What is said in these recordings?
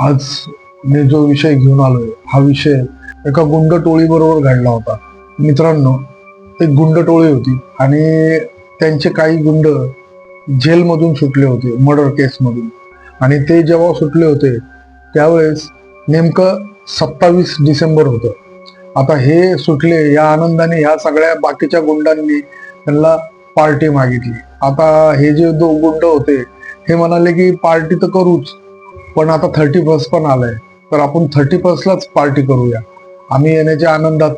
आज मी जो विषय घेऊन आलोय हा विषय एका गुंड टोळी बरोबर घडला होता. मित्रांनो एक गुंड टोळी होती आणि त्यांचे काही गुंड जेलमधून सुटले होते मर्डर केसमधून आणि ते जेव्हा सुटले होते त्यावेळेस नेमकं सत्तावीस डिसेंबर होतं. आता हे सुटले या आनंदाने ह्या सगळ्या बाकीच्या गुंडांनी त्यांना पार्टी मागितली. आता हे जे दो गुंड होते हे म्हणाले की पार्टी तर करूच पण आता थर्टी फर्स्ट पण आलंय. तर आपण थर्टी फर्स्टलाच पार्टी करूया. आम्ही येण्याच्या आनंदात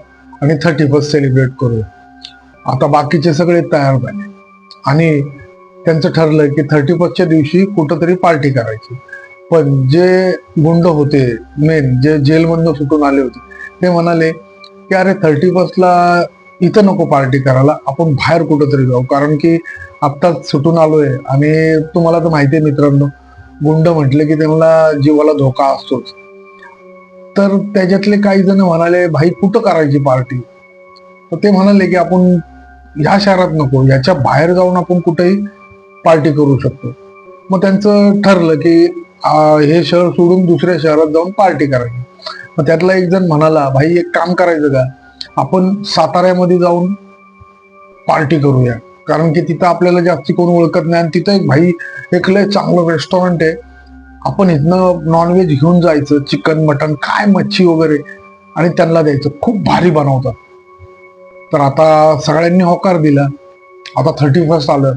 आणि थर्टी फर्स्ट सेलिब्रेट करूया. आता बाकीचे सगळे तयार झाले. आणि त्यांचं ठरलं की थर्टी फर्स्टच्या दिवशी कुठंतरी पार्टी करायची. पण जे गुंड होते मेन जे जेलमधनं सुटून आले होते ते म्हणाले की अरे थर्टी फर्स्टला इथं नको पार्टी करायला आपण बाहेर कुठंतरी जाऊ. कारण की आत्ताच सुटून आलोय. आणि तुम्हाला तर माहिती आहे मित्रांनो गुंड म्हटले की त्यांना जीवाला धोका असतोच. तर त्याच्यातले काही जण म्हणाले भाई कुठं करायची पार्टी? तर ते म्हणाले की आपण ह्या शहरात नको याच्या बाहेर जाऊन आपण कुठेही पार्टी करू शकतो. मग त्यांचं ठरलं की हे शहर सोडून दुसऱ्या शहरात जाऊन पार्टी करायची. मग त्यातला एक जण म्हणाला भाई एक काम करायचं का? आपण साताऱ्यामध्ये जाऊन पार्टी करूया. कारण की तिथं आपल्याला जास्ती कोण ओळखत नाही आणि तिथं एक भाई एक लय चांगलं रेस्टॉरंट आहे. आपण इथनं नॉनव्हेज घेऊन जायचं चिकन मटन काय मच्छी वगैरे आणि त्यांना द्यायचं. खूप भारी बनवतात. तर आता सगळ्यांनी होकार दिला. आता थर्टी फर्स्ट आलं.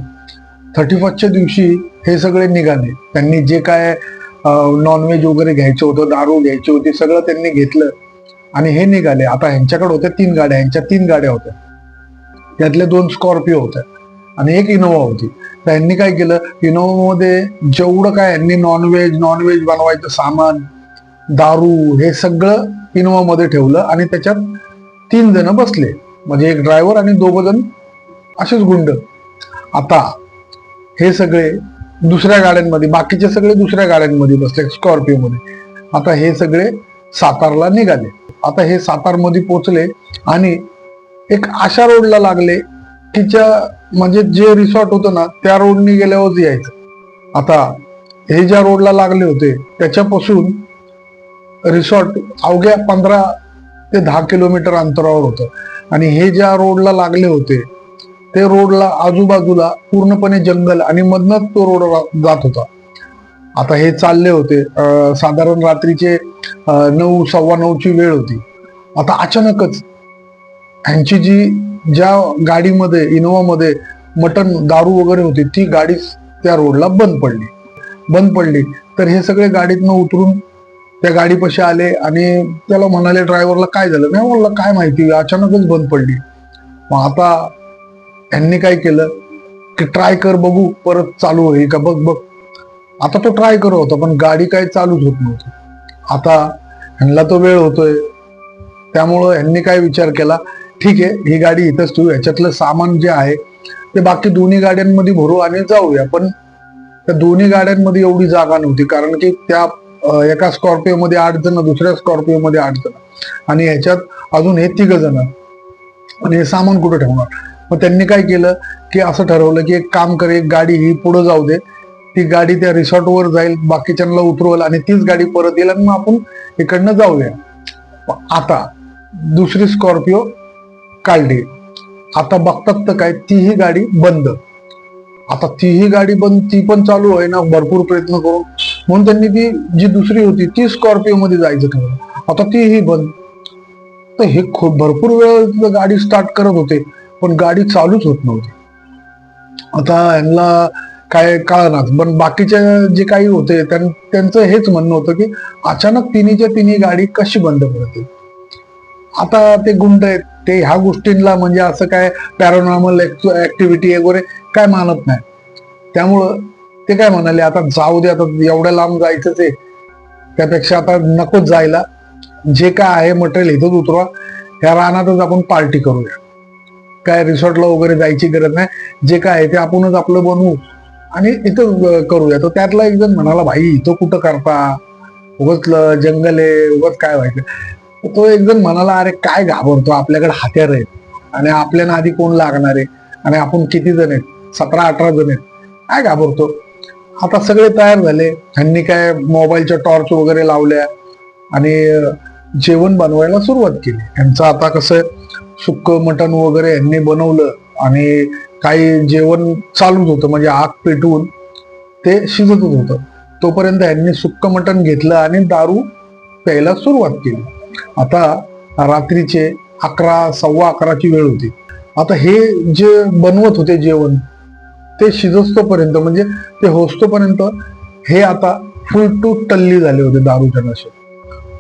थर्टी फर्स्टच्या दिवशी हे सगळे निघाले. त्यांनी जे काय नॉनव्हेज वगैरे घ्यायचं होतं दारू घ्यायची होती सगळं त्यांनी घेतलं. आणि हे निघाले. आता ह्यांच्याकडे होत्या तीन गाड्या. ह्यांच्या तीन गाड्या होत्या. त्यातले दोन स्कॉर्पिओ होत्या. आणि एक इनोवा होती. तर यांनी काय केलं? इनोवामध्ये जेवढं काय यांनी नॉनव्हेज नॉनव्हेज बनवायचं सामान दारू हे सगळं इनोवामध्ये ठेवलं आणि त्याच्यात तीन जण बसले. म्हणजे एक ड्रायव्हर आणि दोघं जण असेच गुंड. आता हे सगळे दुसऱ्या गाड्यांमध्ये बाकीचे सगळे दुसऱ्या गाड्यांमध्ये बसले स्कॉर्पिओमध्ये आता हे सगळे सातारला निघाले. आता हे सातारमध्ये पोचले आणि एक आशा रोडला लागले. तिच्या म्हणजे जे रिसॉर्ट होतं ना त्या रोडनी गेल्यावरच यायचं. आता हे ज्या रोडला लागले होते त्याच्यापासून रिसॉर्ट अवघ्या पंधरा ते दहा किलोमीटर अंतरावर होतं. आणि हे ज्या रोडला लागले होते ते रोडला आजूबाजूला पूर्णपणे जंगल आणि मधनच तो रोड जात होता. आता हे चालले होते साधारण रात्रीचे नऊ सव्वा नऊची वेळ होती. आता अचानकच ह्यांची जी ज्या गाडीमध्ये इनोवामध्ये मटन दारू वगैरे होती ती गाडी त्या रोडला बंद पडली. बंद पडली. तर हे सगळे गाडीतनं उतरून त्या गाडीपाशी आले आणि त्याला म्हणाले ड्रायव्हरला काय झालं? नाही म्हणलं काय माहिती अचानकच बंद पडली. मग आता यांनी काय केलं की ट्राय कर बघू परत चालू होईल का बघ बघ. आता तो ट्राय करत होता पण गाडी काय चालूच होत नव्हती. आता ह्यांना तो वेळ होतोय. त्यामुळं ह्यांनी काय विचार केला? ठीक आहे ही गाडी इथंच ठेवू. ह्याच्यातलं सामान जे आहे ते बाकी दोन्ही गाड्यांमध्ये भरू आणि जाऊया. पण त्या दोन्ही गाड्यांमध्ये एवढी जागा नव्हती. कारण की त्या एका स्कॉर्पिओ मध्ये आठ जण दुसऱ्या स्कॉर्पिओ मध्ये आठ जण. आणि ह्याच्यात अजून हे तिघ जण. आणि हे सामान कुठं ठेवणार? मग त्यांनी काय केलं की असं ठरवलं की एक काम कर एक गाडी ही पुढे जाऊ दे. ती गाडी त्या रिसॉर्टवर जाईल बाकीच्यांना उतरवल आणि तीच गाडी परत येईल आणि मग आपण इकडनं जाऊया. आता दुसरी स्कॉर्पिओ काढली आता बघतात तर काय तीही गाडी बंद. आता तीही गाडी बंद ती पण चालू आहे ना भरपूर प्रयत्न करून. म्हणून त्यांनी ती जी दुसरी होती ती स्कॉर्पिओ मध्ये जायचं ठरवलं. आता तीही बंद. तर हे खूप भरपूर वेळ गाडी स्टार्ट करत होते पण गाडी चालूच होत नव्हती. आता यांना काय कळणार पण बाकीचे जे काही होते त्यांचं हेच म्हणणं होतं की अचानक तिन्हीच्या तिन्ही गाडी कशी बंद पडते आता ते गुंड आहेत. ते ह्या गोष्टींना म्हणजे असं काय पॅरानॉर्मल ऍक्टिव्हिटी वगैरे काय मानत नाही. त्यामुळं ते काय म्हणाले आता जाऊ दे आता एवढ्या लांब जायचं ते. त्यापेक्षा आता नकोच जायला. जे काय आहे मटेरियल इथंच उतरवा. ह्या रानातच आपण पार्टी करूया. काय रिसॉर्टला वगैरे जायची गरज नाही. जे काय आहे ते आपणच आपलं बनवू. आणि इथं करूया. तर त्यातला एक जण म्हणाला भाई इथं कुठं करता? उगच जंगल आहे. उगत काय व्हायचं? तो एक जण म्हणाला अरे काय घाबरतो आपल्याकडे हत्यार आहेत. आणि आपल्याला आधी कोण लागणार आहे? आणि आपण किती जण आहेत? सतरा अठरा जण आहेत. काय घाबरतो? आता सगळे तयार झाले. त्यांनी काय मोबाईलच्या टॉर्च वगैरे लावल्या आणि जेवण बनवायला सुरुवात केली. यांचं आता कसं सुक्क मटण वगैरे यांनी बनवलं आणि काही जेवण चालूच होतं. म्हणजे आग पेटवून ते शिजतच होतं. तोपर्यंत यांनी सुक्क मटण घेतलं आणि दारू प्यायला सुरुवात केली. आता रात्रीचे अकरा सव्वा अकराची वेळ होती. आता हे जे बनवत होते जेवण ते शिजस्तोपर्यंत म्हणजे ते होस्तोपर्यंत हे आता फुल टू टल्ली झाले होते दारूच्या नशेत.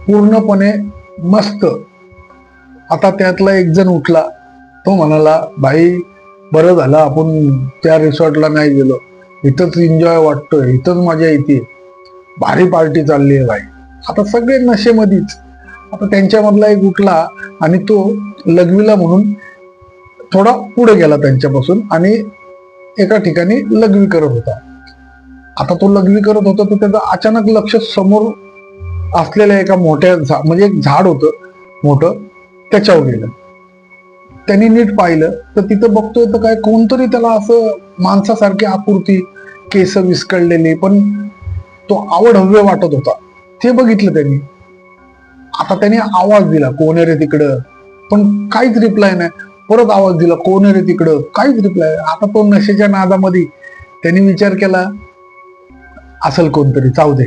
पूर्णपणे मस्त. आता त्यातला एक जण उठला. तो म्हणाला भाई बरं झालं आपण त्या रिसॉर्टला नाही गेलो. इथंच एन्जॉय वाटतोय इथंच मजा येते. भारी पार्टी चालली आहे भाई. आता सगळे नशेमध्येच. आता त्यांच्यामधला एक उठला आणि तो लघवीला म्हणून थोडा पुढे गेला त्यांच्यापासून आणि एका ठिकाणी लघवी करत होता. आता तो लघवी करत होता तर त्याचं अचानक लक्ष समोर असलेल्या एका मोठ्या झा म्हणजे एक झाड होतं मोठं त्याच्यावर गेलं. त्यांनी नीट पाहिलं तर तिथं बघतोय तर काय कोणतरी त्याला असं माणसासारखी आकृती केस विस्कळलेली पण तो आवड हव्य वाटत होता. ते बघितलं त्यांनी. आता त्यांनी आवाज दिला कोण रे तिकडं? पण काहीच रिप्लाय नाही. परत आवाज दिला कोण रे तिकडं? काहीच रिप्लाय आता तो नशेच्या नादामध्ये त्यांनी विचार केला असेल कोणतरी चाव दे.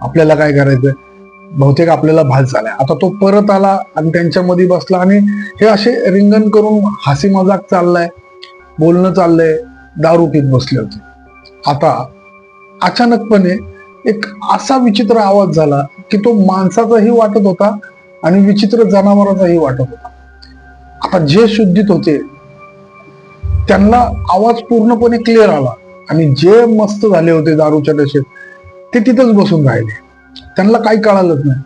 आपल्याला काय करायचं बहुतेक आपल्याला भास झालाय. आता तो परत आला आणि त्यांच्यामध्ये बसला आणि हे असे रिंगण करून हसी मजाक चाललाय बोलणं चाललंय दारू पीत बसले होते. आता अचानकपणे एक असा विचित्र आवाज झाला की तो माणसाचाही वाटत होता आणि विचित्र जनावरांचाही वाटत होता. आता जे शुद्धीत होते त्यांना आवाज पूर्णपणे क्लिअर आला. आणि जे मस्त झाले होते दारूच्या नशेत ते तिथंच बसून राहिले. त्यांना काही कळालंच नाही.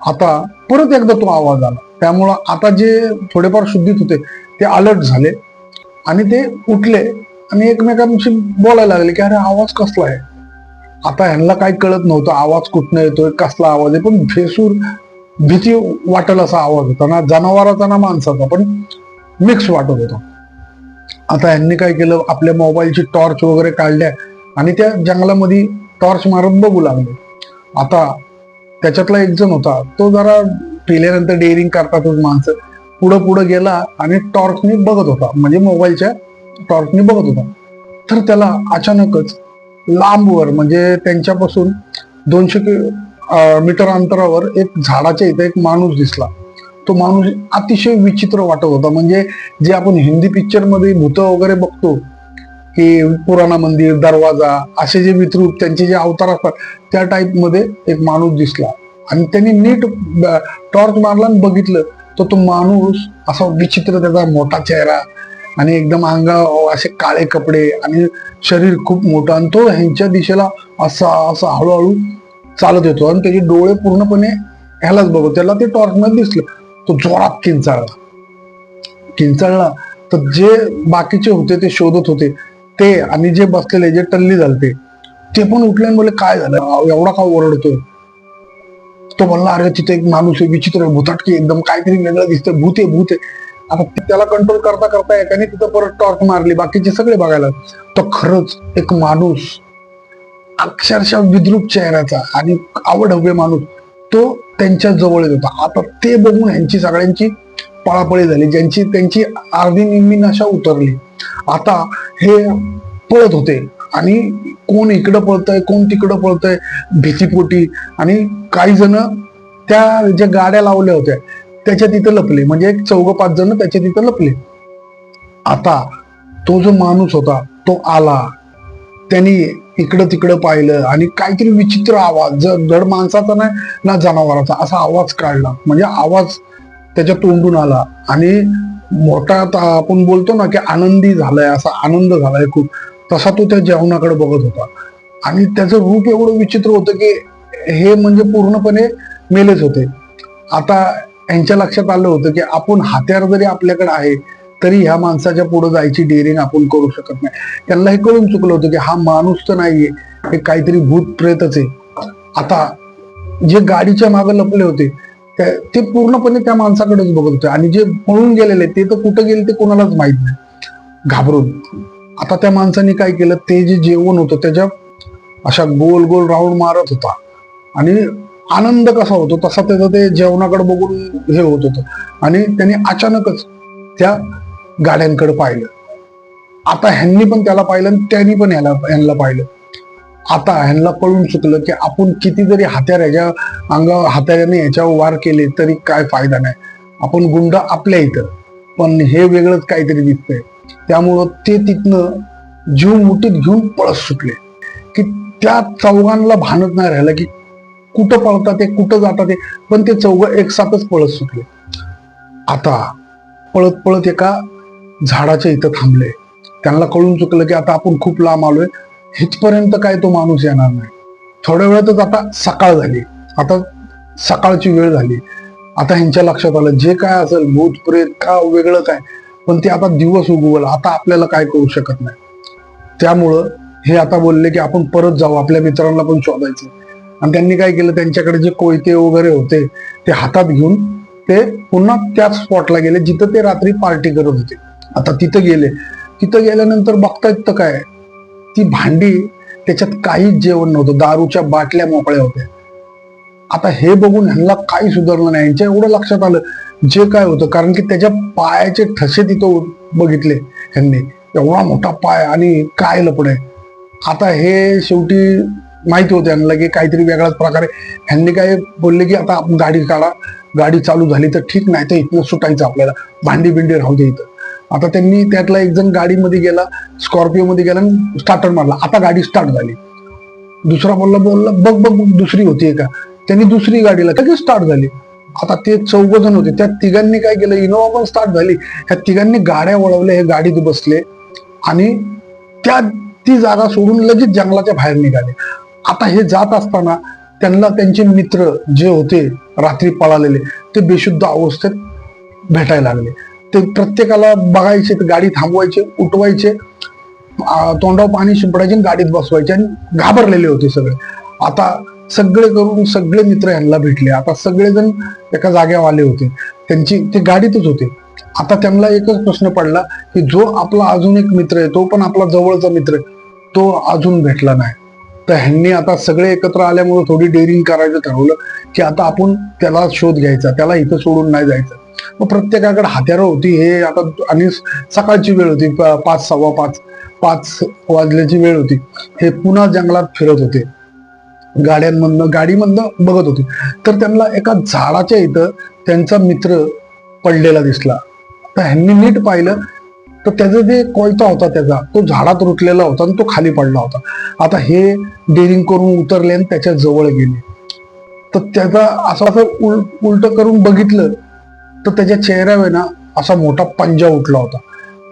आता परत एकदा तो आवाज आला. त्यामुळं आता जे थोडेफार शुद्धीत होते ते अलर्ट झाले. आणि ते उठले आणि एकमेकांशी बोलायला लागले की अरे आवाज कसला आहे? आता ह्यांना काही कळत नव्हतं आवाज कुठनं येतोय कसला आवाज आहे पण भेसूर भीती वाटेल असा आवाज होता ना जनावराचा ना माणसाचा पण मिक्स वाटत होता. आता यांनी काय केलं आपल्या मोबाईलची टॉर्च वगैरे काढल्या आणि त्या जंगलामध्ये टॉर्च मारत बघू लागले. आता त्याच्यातला एक जण होता तो जरा पिल्यानंतर डेअरिंग करतातच माणसं. पुढं पुढं गेला आणि टॉर्चने बघत होता म्हणजे मोबाईलच्या टॉर्चने बघत होता. तर त्याला अचानकच लांबवर म्हणजे त्यांच्यापासून दोनशे कि- मीटर अंतरावर एक झाडाच्या इथे एक माणूस दिसला. तो माणूस अतिशय विचित्र वाटत होता. म्हणजे जे आपण हिंदी पिक्चरमध्ये भूत वगैरे बघतो की पुराणा मंदिर दरवाजा असे जे विद्रूप त्यांचे जे अवतार असतात त्या टाईपमध्ये एक माणूस दिसला. आणि त्यांनी नीट टॉर्च मारला आणि बघितलं. तर तो माणूस असा विचित्र त्याचा मोठा चेहरा आणि एकदम अंगा असे काळे कपडे आणि शरीर खूप मोठं आणि तो ह्यांच्या दिशेला असा असा हळूहळू चालत येतो. आणि त्याचे डोळे पूर्णपणे ह्यालाच बघतो. त्याला ते टॉर्चमध्ये दिसलं तो जोरात किंचाळला. किंचाळला. तर जे बाकीचे होते ते शोधत होते. ते आणि जे बसलेले जे टल्ली झालते ते पण उठले आणि बोलले काय झालं? एवढा का ओरडतोय? तो म्हणला अरे तिथे एक माणूस आहे विचित्र भूताटकी एकदम काहीतरी वेगळं दिसतंय भूत आहे भूत आहे. आता त्याला कंट्रोल करता करता एकाने तिथं परत टॉर्च मारली बाकीचे सगळे बघायला. तर खरंच एक माणूस अक्षरशः विद्रूप चेहऱ्याचा आणि आवडहवे माणूस तो त्यांच्या जवळ येत होता. आता ते बघून यांची सगळ्यांची पळापळी झाली ज्यांची त्यांची अर्धी निम्मी नशा उतरली. आता हे पळत होते आणि कोण इकडं पळतंय कोण तिकडं पळतंय भीतीपोटी. आणि काही जण त्या ज्या गाड्या लावल्या होत्या त्याच्या तिथं लपले. म्हणजे एक चौघ पाच जण त्याच्या तिथं लपले. आता तो जो माणूस होता तो आला. त्यांनी इकडं तिकडं पाहिलं आणि काहीतरी विचित्र आवाज ज- जड माणसाचा नाही ना जनावराचा असा आवाज काढला. म्हणजे आवाज त्याच्या तोंडून आला. आणि मोठा आता आपण बोलतो ना की आनंदी झालाय असा आनंद झालाय खूप. तसा तो त्या जेवणाकडे बघत होता. आणि त्याचं रूप एवढं विचित्र होतं की हे म्हणजे पूर्णपणे मेलेच होते. आता यांच्या लक्षात आलं होतं की आपण हत्यार जरी आपल्याकडे आहे तरी ह्या माणसाच्या पुढे जायची डेअरिंग आपण करू शकत नाही. त्यांना हे कळून चुकलं होतं की हा माणूस तर नाहीये हे काहीतरी भूत प्रेतच आहे. आता जे गाडीच्या मागे लपले होते ते पूर्णपणे त्या माणसाकडेच बघत होते आणि जे पळून गेलेले ते तर कुठं गेले ते कोणालाच माहीत नाही. घाबरून. आता त्या माणसाने काय केलं ते जे जेवण होतं त्याच्या अशा गोल गोल राऊंड मारत होता. आणि आनंद कसा होतो तसा त्याचं ते जेवणाकडे बघून हे होत होतं. आणि त्यांनी अचानकच त्या गाड्यांकडे पाहिलं. आता ह्यांनी पण त्याला पाहिलं आणि त्यांनी पण ह्याला ह्यांना पाहिलं. आता ह्यांना कळून चुकलं की आपण किती जरी हात्यार ह्याच्या अंगा हात्याऱ्याने याच्यावर वार केले तरी काय फायदा नाही. आपण गुंड आपल्या इथं पण हे वेगळंच काहीतरी दिसतंय. त्यामुळं ते तिथनं जीव मुठीत घेऊन पळस सुटले. की त्या चौघांना भानच नाही राहिलं की कुठं पळतात ते कुठं जातात ते पण ते चौघ एक साथच पळत सुटले. आता पळत पळत एका झाडाच्या इथं थांबले. त्यांना कळून चुकलं की आता आपण खूप लांब आलोय हिथपर्यंत काय तो माणूस येणार नाही. थोड्या वेळातच आता सकाळ झाली. आता सकाळची वेळ झाली. आता ह्यांच्या लक्षात आलं जे काय असेल भूत प्रेत का वेगळं काय पण ते आता दिवस उगवलं आता आपल्याला काय करू शकत नाही. त्यामुळं हे आता बोलले की आपण परत जाऊ आपल्या मित्रांना पण शोधायचं. आणि त्यांनी काय केलं? त्यांच्याकडे जे कोयते वगैरे होते ते हातात घेऊन ते पुन्हा त्याच स्पॉटला गेले जिथं ते रात्री पार्टी करत होते. आता तिथं गेले. तिथं गेल्यानंतर बघतायत तर काय? ती भांडी त्याच्यात काहीच जेवण नव्हतं. दारूच्या बाटल्या मोकळ्या होत्या. आता हे बघून ह्यांना काही सुधारलं नाही. यांच्या एवढं लक्षात आलं. जे काय होतं कारण की त्याच्या पायाचे ठसे तिथं बघितले ह्यांनी. एवढा मोठा पाय आणि काय लपड. आहे आता हे शेवटी माहिती होते यांना की काहीतरी वेगळ्याच प्रकारे. ह्यांनी काय बोलले की आता आपण गाडी काढा गाडी चालू झाली तर ठीक नाही तर इथनं सुटायचं आपल्याला. भांडी बिंडी राहू दे इथं. आता त्यांनी त्यातला एक जण गाडीमध्ये गेला स्कॉर्पिओ मध्ये गेला आणि स्टार्टर मारला. आता गाडी स्टार्ट झाली. दुसरा बोलला बोलला बघ बघ बघ, दुसरी होती का त्यांनी दुसरी गाडीला लगेच स्टार्ट झाली. आता ते चौघ जण होते. त्या तिघांनी काय केलं? इनोवा पण स्टार्ट झाली. ह्या तिघांनी गाड्या वळवल्या हे गाडीत बसले आणि त्या ती जागा सोडून लगेच जंगलाच्या बाहेर निघाले. आता हे जात असताना त्यांना त्यांचे मित्र जे होते रात्री पळालेले ते बेशुद्ध अवस्थेत भेटायला लागले. ते प्रत्येकाला बघायचे ते गाडी थांबवायचे उठवायचे तोंडावर पाणी शिंपडायचे आणि गाडीत बसवायचे आणि घाबरलेले होते सगळे. आता सगळे करून सगळे मित्र यांना भेटले. आता सगळेजण एका जाग्यावर आले होते. त्यांची ते गाडीतच होते. आता त्यांना एकच प्रश्न पडला की जो आपला अजून एक मित्र आहे तो पण आपला जवळचा मित्र आहे तो अजून भेटला नाही. तर ह्यांनी आता सगळे एकत्र आल्यामुळे थोडी डेअरिंग करायचं ठरवलं की आता आपण त्याला शोध घ्यायचा त्याला इथं सोडून नाही जायचं. मग प्रत्येकाकडे हत्यारं होती हे आता आणि सकाळची वेळ होती पाच सव्वा पाच पाच वाजल्याची वेळ होती. हे पुन्हा जंगलात फिरत होते. गाड्यांमधनं गाडीमधनं बघत होते. तर त्यांना एका झाडाच्या इथं त्यांचा मित्र पडलेला दिसला. तर ह्यांनी नीट पाहिलं तर त्याचा जे कोयता होता त्याचा तो झाडात रुटलेला होता आणि तो खाली पडला होता. आता हे डेरिंग करून उतरले आणि त्याच्याजवळ गेले. तर त्याचा असं असं उल उलट करून बघितलं तर त्याच्या चेहऱ्यावर ना असा मोठा पंजा उठला होता.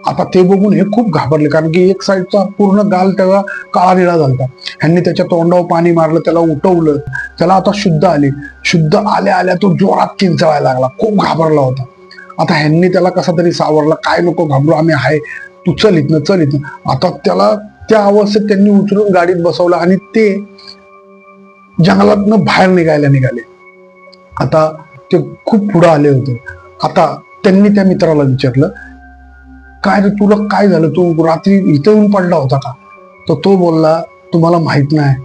आता ते बघून हे खूप घाबरले कारण की एक साईडचा पूर्ण गाल त्याला काळा निळा झाला ह्यांनी त्याच्या तोंडावर पाणी मारलं त्याला उठवलं त्याला आता शुद्ध आली. शुद्ध आल्या आल्या तो जोरात किंचाळायला लागला खूप घाबरला होता. आता ह्यांनी त्याला कसा तरी सावरला काय नको घाबरू आम्ही आहे. तू चल इथनं चल इथनं. आता त्याला त्या अवस्थेत त्यांनी उचलून गाडीत बसवलं आणि ते जंगलातनं बाहेर निघायला निघाले. आता ते खूप पुढे आले होते. आता त्यांनी त्या मित्राला विचारलं काय रे तुला काय झालं? तू रात्री इथं येऊन पडला होता का? तर तो बोलला तुम्हाला माहीत नाही.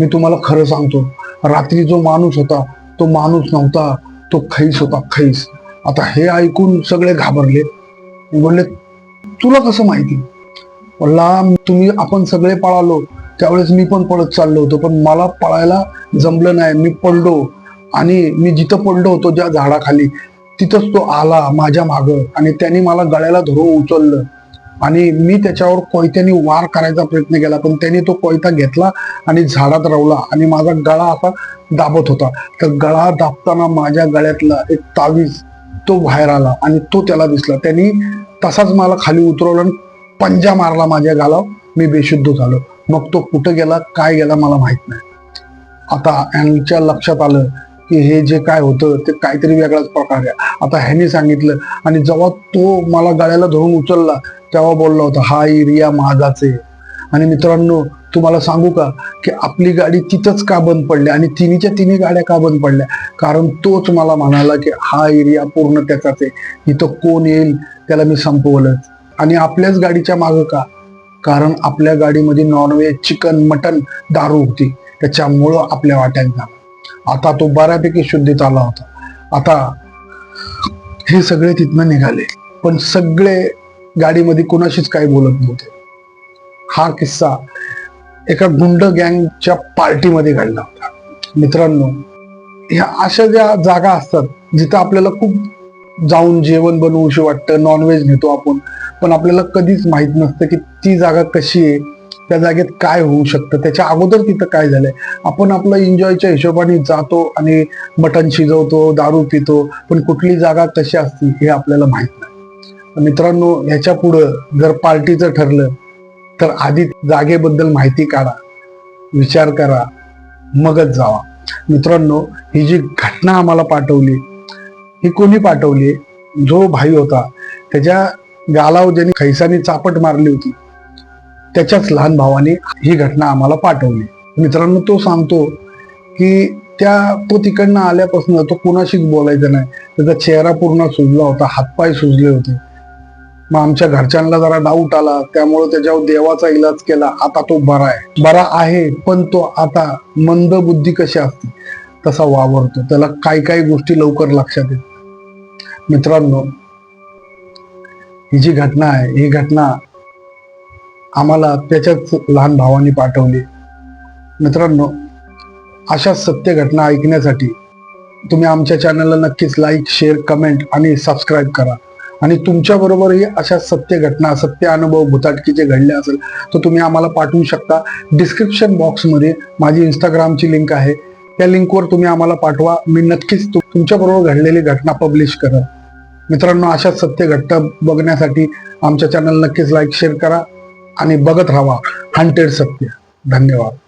मी तुम्हाला खरं सांगतो. रात्री जो माणूस होता तो माणूस नव्हता. तो खैस होता खैस. आता हे ऐकून सगळे घाबरले. म्हणले तुला कसं माहिती? म्हणला तुम्ही आपण सगळे पळालो. त्यावेळेस मी पण पळत चाललो होतो पण मला पळायला जमलं नाही. मी पडलो आणि मी जिथं पडलो होतो ज्या झाडाखाली तिथंच तो आला माझ्या माग आणि त्याने मला गळ्याला धरून उचललं. आणि मी त्याच्यावर कोयत्याने वार करायचा प्रयत्न केला पण त्याने तो कोयता घेतला आणि झाडात रवला आणि माझा गळा असा दाबत होता. तर गळा दाबताना माझ्या गळ्यातला एक तावीज तो बाहेर आला आणि तो त्याला दिसला. त्यांनी तसाच मला खाली उतरवलं आणि पंजा मारला माझ्या गालावर. मी बेशुद्ध झालो. मग तो कुठं गेला काय गेला मला माहीत नाही. आता यांच्या लक्षात आलं की हे जे काय होतं ते काहीतरी वेगळाच प्रकार आहे. आता ह्यांनी सांगितलं आणि जेव्हा तो मला गळ्याला धरून उचलला तेव्हा बोलला होता हा एरिया माझाच आहे. आणि मित्रांनो तुम्हाला सांगू का की आपली गाडी तिथंच का बंद पडली आणि तिन्हीच्या तिन्ही गाड्या का बंद पडल्या? कारण तोच मला म्हणाला की हा एरिया पूर्ण त्याचाच आहे. इथं कोण येईल त्याला मी संपवलं आणि आपल्याच गाडीच्या मागं का? कारण आपल्या गाडीमध्ये नॉनव्हेज चिकन मटन दारू होती. त्याच्यामुळं आपल्या वाट्यात झाला. आता तो बऱ्यापैकी शुद्धीत आला होता. आता हे सगळे तिथनं निघाले. पण सगळे गाडीमध्ये कोणाशीच काही बोलत नव्हते. हा किस्सा एका गुंड गँगच्या पार्टीमध्ये घडला होता. मित्रांनो ह्या अशा ज्या जागा असतात जिथं आपल्याला खूप जाऊन जेवण बनवूशी वाटतं नॉनव्हेज नेतो आपण पण आपल्याला कधीच माहीत नसतं की ती जागा कशी आहे त्या जागेत काय होऊ शकतं. त्याच्या अगोदर तिथं काय झालंय? आपण आपलं एन्जॉयच्या हिशोबाने जातो आणि मटण शिजवतो दारू पितो पण कुठली जागा कशी असती हे आपल्याला माहीत नाही. मित्रांनो ह्याच्या पुढं जर पार्टीचं ठरलं तर आधी जागेबद्दल माहिती काढा विचार करा मगच जावा. मित्रांनो ही जी घटना आम्हाला पाठवली ही कोणी पाठवली? जो भाई होता त्याच्या गालाव ज्यांनी खैसानी चापट मारली होती. त्याच्याच लहान भावाने ही घटना आम्हाला पाठवली. मित्रांनो तो सांगतो की त्या तो तिकडनं आल्यापासून तो कुणाशीच बोलायचा नाही. त्याचा चेहरा पूर्ण सुजला होता हातपाय सुजले होते. मग आमच्या घरच्यांना जरा डाऊट आला. त्यामुळे त्याच्यावर देवाचा इलाज केला. आता तो बरा आहे. बरा आहे पण तो आता मंद बुद्धी कशी असते? तसा वावरतो. त्याला काही काही गोष्टी लवकर लक्षात येत मित्रांनो ही जी घटना आहे ही घटना आम्हाला त्याच्याच लहान भावाने पाठवली. मित्रांनो अशा सत्य घटना ऐकण्यासाठी तुम्ही आमच्या चॅनलला नक्कीच लाईक शेअर कमेंट आणि सबस्क्राईब करा. आणि तुमच्याबरोबरही अशा सत्य घटना सत्य अनुभव भुताटकी जे घडले असेल तर तुम्ही आम्हाला पाठवू शकता. डिस्क्रिप्शन बॉक्समध्ये माझी इंस्टाग्रामची लिंक आहे. त्या लिंकवर तुम्ही आम्हाला पाठवा. मी नक्कीच तुमच्याबरोबर घडलेली घटना पब्लिश करा मित्रांनो अशा सत्य घटना बघण्यासाठी आमच्या चॅनल नक्कीच लाईक शेअर करा आणि बघत राहा. हंटेड सत्य. धन्यवाद.